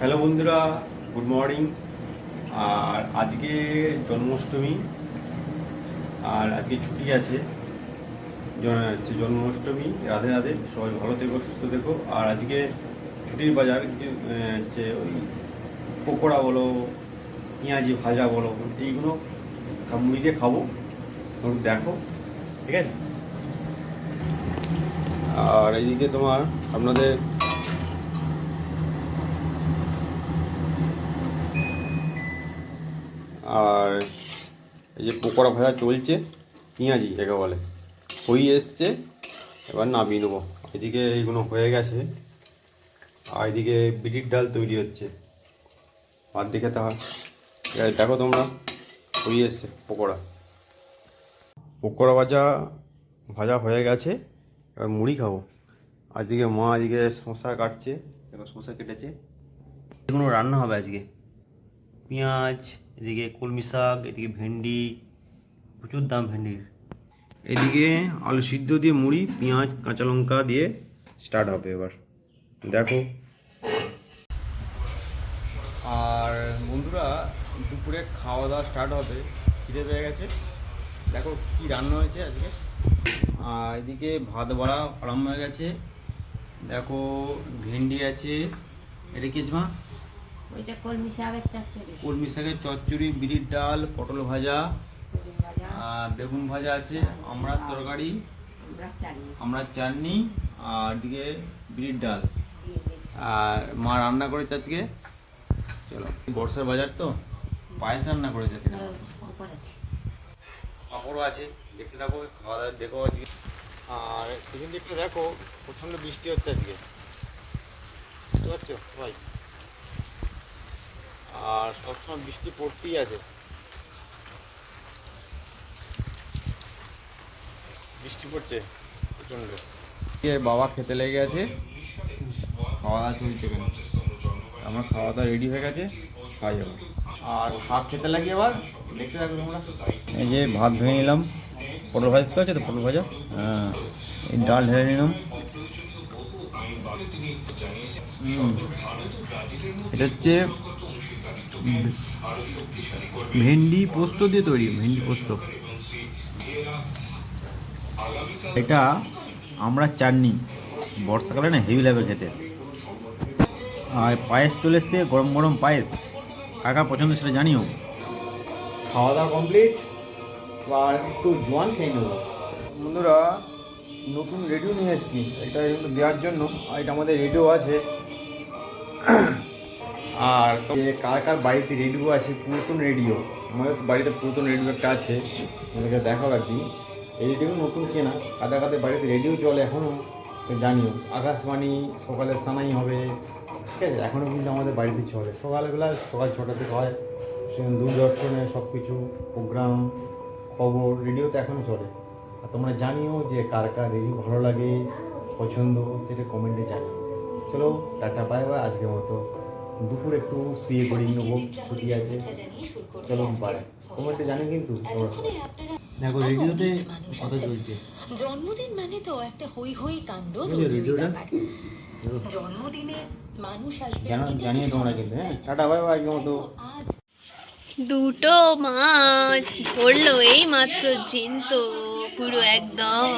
Hello বন্ধুরা, good morning. আর আজকে জন্মাষ্টমী, আর আজকে ছুটি আছে। হচ্ছে জন্মাষ্টমী। রাধে রাধে, সবাই ভালো থেকো, সুস্থ থেকো। আর আজকে ছুটির বাজার হচ্ছে ওই পকোড়া বলো, পেঁয়াজি ভাজা বলো, এইগুলো মুড়ি দিয়ে খাব দেখো, ঠিক আছে? আর এইদিকে তোমার আপনাদের আর এই যে পকোড়া ভাজা চলছে, পেঁয়াজি যাকে বলে হই এসছে, এবার নামিয়ে নেব। এদিকে এইগুলো হয়ে গেছে, আর এদিকে বিটির ডাল তৈরি হচ্ছে। আর দিকে তা দেখো তোমরা হই এসছে পকোড়া। পকোড়া ভাজা ভাজা হয়ে গেছে, এবার মুড়ি খাব। আর এদিকে মা এদিকে শসা কাটছে এবার শসা কেটেছে। এগুলো রান্না হবে আজকে। পেঁয়াজ এদিকে কলমি শাক, এদিকে ভেন্ডি, প্রচুর দাম ভেন্ডির। এদিকে আলু সিদ্ধ দিয়ে মুড়ি, পেঁয়াজ, কাঁচা লঙ্কা দিয়ে স্টার্ট হবে এবার। দেখো। আর বন্ধুরা, দুপুরে খাওয়া দাওয়া স্টার্ট হবে। খিদে পেয়ে গেছে। দেখো কি রান্না হয়েছে আজকে। আর এদিকে ভাত বাড়া আরম্ভ হয়ে গেছে। দেখো ভেন্ডি আছে। এটা কি মা ওইটা কলমি শাকের চচ্চড়ি। কলমি শাকের চচ্চড়ি বিড়ির ডাল পটল ভাজা আর বেগুন ভাজা আছে আমড়ার তরকারি আমড়ার চাটনি। আর দিকে বিড়ির ডাল। আর মা রান্না করেছে আজকে। চলো বর্ষার বাজার তো পায়েস রান্না করেছে আজকে। পাঁপড়ও আছে দেখতে থাকো খাওয়া দাওয়া দেখো আজকে। আর পিছন দিকটা দেখো প্রচণ্ড বৃষ্টি হচ্ছে আজকে। বুঝতে পারছ? ভাই। আর সবসময় বৃষ্টি পড়তেই আছে। বৃষ্টি পড়ছে প্রচণ্ড। বাবা খেতে লেগে গেছে। খাওয়া দাওয়া চলছে কেন আমার খাওয়া দাওয়া রেডি হয়ে গেছে খাওয়া যাবে। আর ভাত খেতে লাগি এবার? দেখতে থাকো তোমরা। এই যে ভাত ভেঙে নিলাম। পটল ভাজা তো আছে তো পটল ভাজা। হ্যাঁ এই ডাল ঢেলে নিলাম। এটা হচ্ছে ভেন্ডি পোস্ত দিয়ে তৈরি ভেন্ডি পোস্ত। এটা আমরা চাটনি বর্ষাকালে না হেভি লাগে খেতে। আর পায়েস চলে এসছে গরম গরম পায়েস। কাকা পছন্দ সেটা জানিও। খাওয়া দাওয়া কমপ্লিট আর একটু জোয়ান খেয়ে নেব। বন্ধুরা নতুন রেডিও নিয়ে এসেছি। এটা দেওয়ার জন্য আর এটা আমাদের রেডিও আছে। আর কার কার বাড়িতে রেডিও আছে, পুরাতন রেডিও আমাদের তো বাড়িতে পুরাতন রেডিও একটা আছে, তোমাদেরকে দেখাবো একদিন। এই রেডিও নতুন কেনা কাদের কাদের বাড়িতে রেডিও চলে এখনও তো জানিও। আকাশবাণী, সকালে সানাই হবে, ঠিক আছে? এখনও কিন্তু আমাদের বাড়িতে চলে। সকালবেলা, সকাল ছটা থেকে হয় দূরদর্শনে সব কিছু প্রোগ্রাম, খবর রেডিও তো এখনও চলে। আর তোমরা জানিও যে কার কার রেডিও ভালো লাগে, পছন্দ, সেটা কমেন্টে জানিও। চলো, টাটা বাই বাই আজকের মতো। দুপুর একটু শুয়ে পড়ি নেব ছুটি আছে। চলো বাই কমেন্টে জানি কিন্তু তোমরা সবাই দেখো রেডিওতে কথা চলছে। জন্মদিন মানে তো একটা হই হই কাণ্ড রেডিওটা। জন্মদিনে মানুষ আসবে জানিয়ে তোমরা কিন্তু হ্যাঁ? টাটা বাই বাই মতো। দুটো মাছ ধরলো এই মাত্র জিন্ত পুরো একদম।